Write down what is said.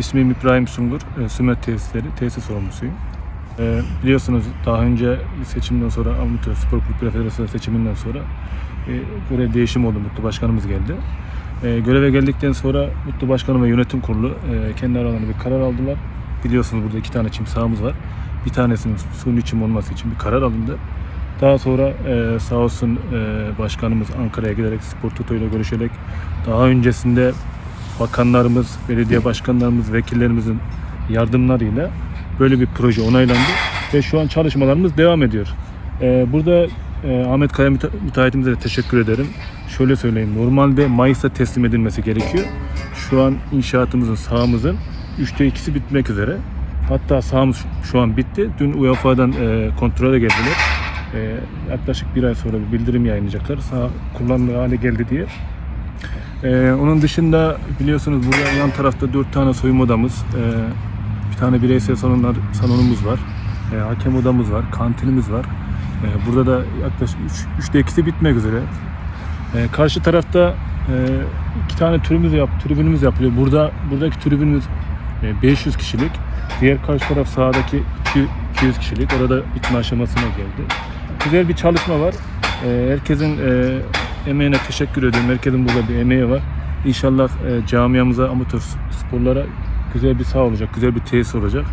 İsmim İbrahim Sungur, e, Sümet Tesisleri tesis sorumlusuyum. E, biliyorsunuz daha önce seçimden sonra Amatör Spor Kulüpleri Federasyonu seçiminden sonra e, görev değişim oldu. Mutlu Başkanımız geldi. E, göreve geldikten sonra Mutlu Başkanım ve Yönetim Kurulu e, kendi aralarında bir karar aldılar. Biliyorsunuz burada iki tane çim sahamız var. Bir tanesinin suni çim olması için bir karar alındı. Daha sonra e, sağ olsun e, başkanımız Ankara'ya giderek Spor Toto ile görüşerek daha öncesinde bakanlarımız, belediye başkanlarımız, vekillerimizin yardımlarıyla böyle bir proje onaylandı ve şu an çalışmalarımız devam ediyor. E, burada e, Ahmet Kaya müte- müteahhitimize de teşekkür ederim. Şöyle söyleyeyim, normalde Mayıs'ta teslim edilmesi gerekiyor. Şu an inşaatımızın, sahamızın üçte ikisi bitmek üzere. Hatta sahamız şu an bitti. Dün UEFA'dan e, kontrole geldiler. E, yaklaşık bir ay sonra bir bildirim yayınlayacaklar. Saha kullanılır hale geldi diye. E, onun dışında biliyorsunuz burada yan tarafta dört tane soyunma odamız, e, bir tane bireysel salonlar, salonumuz var. E, hakem odamız var, kantinimiz var. E, burada da yaklaşık üç, üçte ikisi bitmek üzere. E, karşı tarafta e, iki tane türümüz yap, tribünümüz yapılıyor. Burada buradaki tribünümüz e, 500 kişilik. Diğer karşı taraf sahadaki 200 200 kişilik. Orada bitme aşamasına geldi. Güzel bir çalışma var. E, herkesin e, emeğine teşekkür ediyorum. Herkesin burada bir emeği var. İnşallah e, camiamıza, amatör sporlara güzel bir saha olacak, güzel bir tesis olacak.